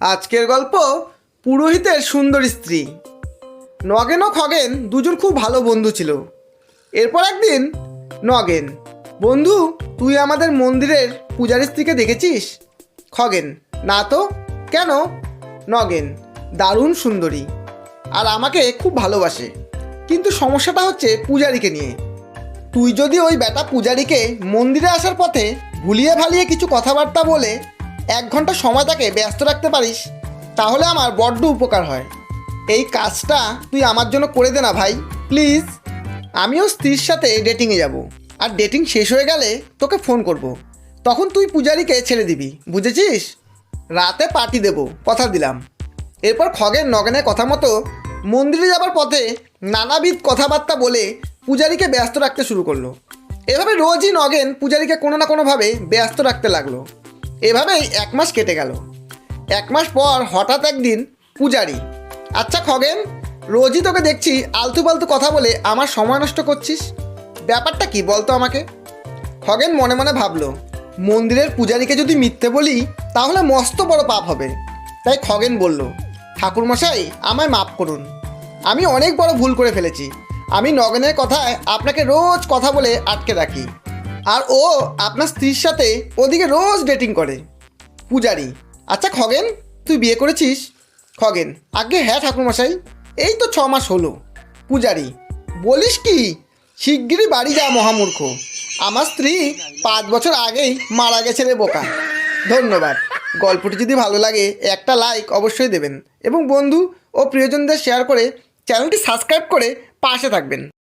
আজকের গল্প পুরোহিতের সুন্দর স্ত্রী। নগেন ও খগেন দুজন খুব ভালো বন্ধু ছিল। এরপর একদিন, নগেন, বন্ধু, তুই আমাদের মন্দিরের পূজার স্ত্রীকে দেখেছিস? খগেন, না তো, কেন? নগেন, দারুণ সুন্দরী আর আমাকে খুব ভালোবাসে। কিন্তু সমস্যাটা হচ্ছে পূজারীকে নিয়ে। তুই যদি ওই বেটা পূজারীকে মন্দিরে আসার পথে ভুলিয়ে ভালিয়ে কিছু কথাবার্তা বলে এক ঘণ্টা সময় তাকে ব্যস্ত রাখতে পারিস, তাহলে আমার বড্ড উপকার হয়। এই কাজটা তুই আমার জন্য করে দে না ভাই, প্লিজ। আমিও স্ত্রীর সাথে ডেটিংয়ে যাব। আর ডেটিং শেষ হয়ে গেলে তোকে ফোন করব। তখন তুই পূজারীকে ছেড়ে দিবি, বুঝেছিস? রাতে পার্টি দেব, কথা দিলাম। এরপর খগেন নগেনের কথা মতো মন্দিরে যাবার পথে নানাবিধ কথাবার্তা বলে পূজারীকে ব্যস্ত রাখতে শুরু করল। এভাবে রোজই নগেন পূজারীকে কোনো না কোনোভাবে ব্যস্ত রাখতে লাগল। এভাবেই এক মাস কেটে গেল। এক মাস পর হঠাৎ একদিন পূজারি আচ্ছা খগেন, রোজই তোকে দেখছি আলতু পালতু কথা বলে আমার সময় নষ্ট করছিস? ব্যাপারটা কি বলতো আমাকে? খগেন মনে মনে ভাবলো, মন্দিরের পূজারীকে যদি মিথ্যে বলি, তাহলে মস্ত বড় পাপ হবে। তাই খগেন বলল, ঠাকুরমশাই, আমায় মাফ করুন। আমি অনেক বড় ভুল করে ফেলেছি। আমি নগেনের কথায় আপনাকে রোজ কথা বলে আটকে রাখি। আর ও আপনার স্ত্রীর সাথে ওদিকে রোজ ডেটিং করে। পূজারি। আচ্ছা খগেন, তুই বিয়ে করেছিস? খগেন আগে হ্যাঁ ঠাকুরমশাই। এই তো ছ মাস হলো। পূজারি, বলিস কি? শিগগিরই বাড়ি যা, মহামূর্খ। আমার স্ত্রী পাঁচ বছর আগেই মারা গেছে রে বোকা। ধন্যবাদ। গল্পটি যদি ভালো লাগে, একটা লাইক অবশ্যই দেবেন। এবং বন্ধু ও প্রিয়জনদের শেয়ার করে চ্যানেলটি সাবস্ক্রাইব করে পাশে থাকবেন।